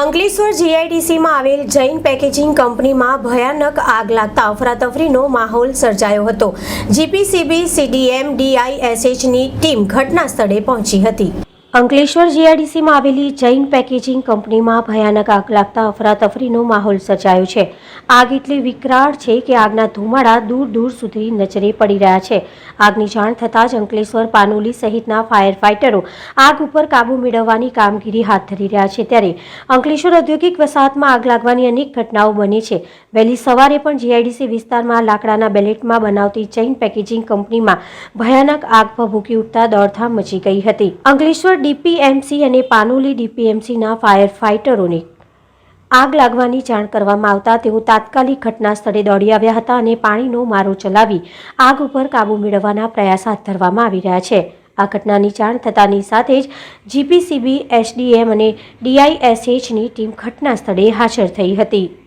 અંકલેશ્વર જીઆઈડીસીમાં આવેલ જૈન પેકેજિંગ કંપનીમાં ભયાનક આગ લાગતા અફરાતફરીનો માહોલ સર્જાયો હતો. જીપીસીબી, સીડીએમ, ડીઆઈએસએચની ટીમ ઘટના સ્થળે પહોંચી હતી. અંકલેશ્વર જીઆઈડીસીમાં આવેલી જૈન પેકેજિંગ કંપનીમાં ભયાનક આગ લાગતા અફરાતફરીનો માહોલ સર્જાયો છે. આગ એટલી વિકરાળ છે કે આગના ધુમાડા દૂર દૂર સુધી નજરે પડી રહ્યા છે. આગની જાણ થતાં જ અંકલેશ્વર પાનોલી સહિતના ફાયર ફાઇટરો આગ ઉપર કાબૂ મેળવવાની કામગીરી હાથ ધરી રહ્યા છે ત્યારે અંકલેશ્વર ઔદ્યોગિક વસાહતમાં આગ લાગવાની અનેક ઘટનાઓ બની છે. વહેલી સવારે પણ જીઆઈડીસી વિસ્તારમાં લાકડાના બેલેટમાં બનાવતી ચૈન પેકેજિંગ કંપનીમાં ભયાનક આગ ભભૂકી ઉઠતા દોડધામ મચી ગઈ હતી. અંકલેશ્વર ડીપીએમસી અને પાનોલી ડીપીએમસીના ફાયર ફાઇટરોને આગ લાગવાની જાણ કરવામાં આવતા તેઓ તાત્કાલિક ઘટના સ્થળે દોડી આવ્યા હતા અને પાણીનો મારો ચલાવી આગ ઉપર કાબૂ મેળવવાના પ્રયાસ હાથ ધરવામાં આવી રહ્યા છે. આ ઘટનાની જાણ થતાની સાથે જ જીપીસીબી, એસડીએમ અને ડીઆઈએસએચની ટીમ ઘટના સ્થળે હાજર થઈ હતી.